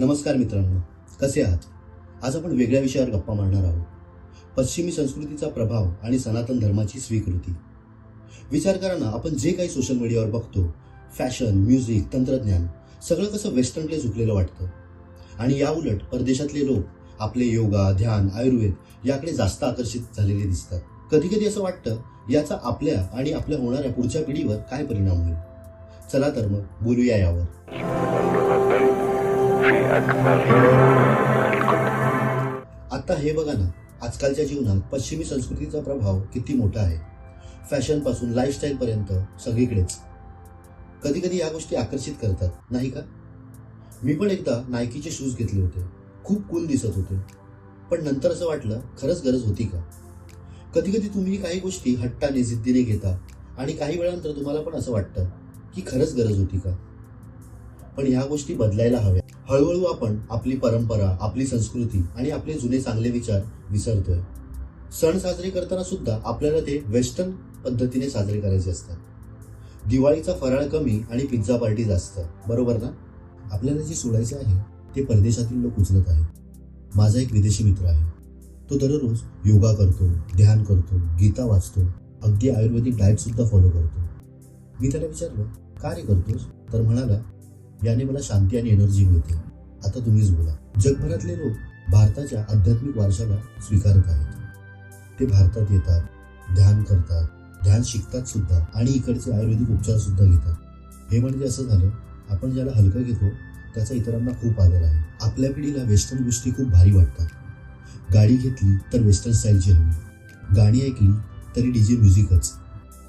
नमस्कार मित्रांनो कसे आहात? आज आपण वेगळ्या विषयावर गप्पा मारणार आहोत. पश्चिमी संस्कृतीचा प्रभाव आणि सनातन धर्माची स्वीकृती. विचार करताना आपण जे काही सोशल मीडियावर बघतो फॅशन म्युझिक तंत्रज्ञान सगळं कसं वेस्टर्नकडे झुकलेलं वाटतं. आणि या उलट परदेशातले लोक आपले योगा ध्यान आयुर्वेद याकडे जास्त आकर्षित झालेले दिसतात. कधी कधी असं वाटतं याचा आपल्या आणि आपल्या होणाऱ्या पुढच्या पिढीवर काय परिणाम होईल? चला तर मग बोलूया यावर. आता हे बघा ना आजकालच्या जीवनात पश्चिमी संस्कृतीचा प्रभाव किती मोठा आहे. फॅशनपासून लाईफस्टाईल पर्यंत सगळीकडेच. कधी कधी या गोष्टी आकर्षित करतात नाही का? मी पण एकदा नायकीचे शूज घेतले होते. खूप कूल दिसत होते. पण नंतर असं वाटलं खरंच गरज होती का? कधी कधी तुम्ही काही गोष्टी हट्टाने जिद्दीने घेता आणि काही वेळानंतर तुम्हाला पण असं वाटतं की खरंच गरज होती का? पण ह्या गोष्टी बदलायला हव्या हळूहळू आपण आपली परंपरा आपली संस्कृती आणि आपले जुने चांगले विचार विसरतोय. सण साजरे करताना सुद्धा आपल्याला ते वेस्टर्न पद्धतीने साजरे करायचे असतात. दिवाळीचा फराळ कमी आणि पिझ्झा पार्टी जास्त बरोबर ना? आपल्याला जे सोडायचे आहे ते परदेशातील लोक उचलत आहेत. माझा एक विदेशी मित्र आहे. तो दररोज योगा करतो ध्यान करतो गीता वाचतो अगदी आयुर्वेदिक डाएट सुद्धा फॉलो करतो. मी त्याला विचारलं का रे करतोस? तर म्हणाला याने मला शांती आणि एनर्जी मिळते. आता तुम्हीच बोला. जगभरातले लोक भारताच्या आध्यात्मिक वारशाला स्वीकारत आहेत. ते भारतात येतात ध्यान करतात ध्यान शिकतात सुद्धा आणि इकडचे आयुर्वेदिक उपचार सुद्धा घेतात. हे म्हणजे असं झालं आपण ज्याला हलकं घेतो त्याचा इतरांना खूप आदर आहे. आपल्या पिढीला वेस्टर्न गोष्टी खूप भारी वाटतात. गाडी घेतली तर वेस्टर्न स्टाईलची हवी. गाणी ऐकली तरी डीजे म्युझिकच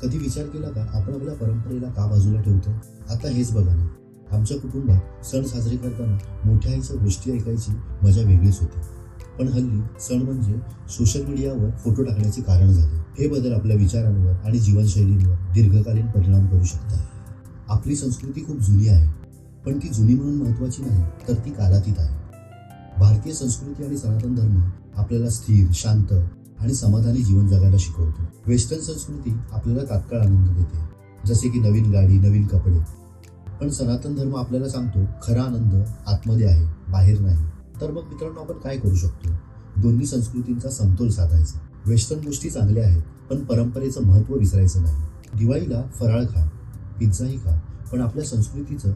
कधी विचार केला का आपण आपल्या परंपरेला का बाजूला ठेवतो आता हेच बघा ना. आमच्या कुटुंबात सण साजरे करताना मोठ्या आईच्या गोष्टी ऐकायची मजा वेगळीच होती. पण हल्ली सण म्हणजे सोशल मीडियावर फोटो टाकण्याचे कारण झाले. हे बदल आपल्या विचारांवर आणि जीवनशैलींवर दीर्घकालीन परिणाम करू शकतात. आपली संस्कृती खूप जुनी आहे. पण ती जुनी म्हणून महत्वाची नाही तर ती कालातीत आहे. भारतीय संस्कृती आणि सनातन धर्म आपल्याला स्थिर शांत आणि समाधानी जीवन जगायला शिकवतो. वेस्टर्न संस्कृती आपल्याला तात्काळ आनंद देते. जसे की नवीन गाडी नवीन कपडे पण सनातन धर्म आपल्याला सांगतो खरा आनंद आतमध्ये आहे बाहेर नाही. तर मग मित्रांनो आपण काय करू शकतो? दोन्ही संस्कृतींचा समतोल साधायचा. वेस्टर्न गोष्टी चांगल्या आहेत पण परंपरेचं महत्त्व विसरायचं नाही. दिवाळीला फराळ खा पिझ्झाही खा पण आपल्या संस्कृतीचं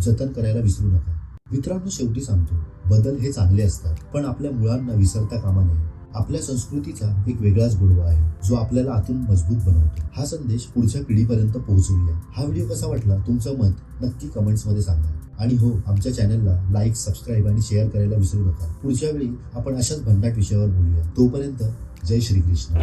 जतन करायला विसरू नका. मित्रांनो शेवटी सांगतो बदल हे चांगले असतात पण आपल्या मुळांना विसरता कामा नये. आपल्या संस्कृतीचा एक वेगळाच गुडवा आहे जो आपल्याला आतून मजबूत बनवतो. हा संदेश पुढच्या पिढीपर्यंत पोहोचवूया. हा व्हिडिओ कसा वाटला तुमचं मत नक्की कमेंट्समध्ये सांगा. आणि हो आमच्या चॅनलला लाईक सबस्क्राईब आणि शेअर करायला विसरू नका. पुढच्या वेळी आपण अशाच भंडाट विषयावर बोलूया. तोपर्यंत जय श्री कृष्ण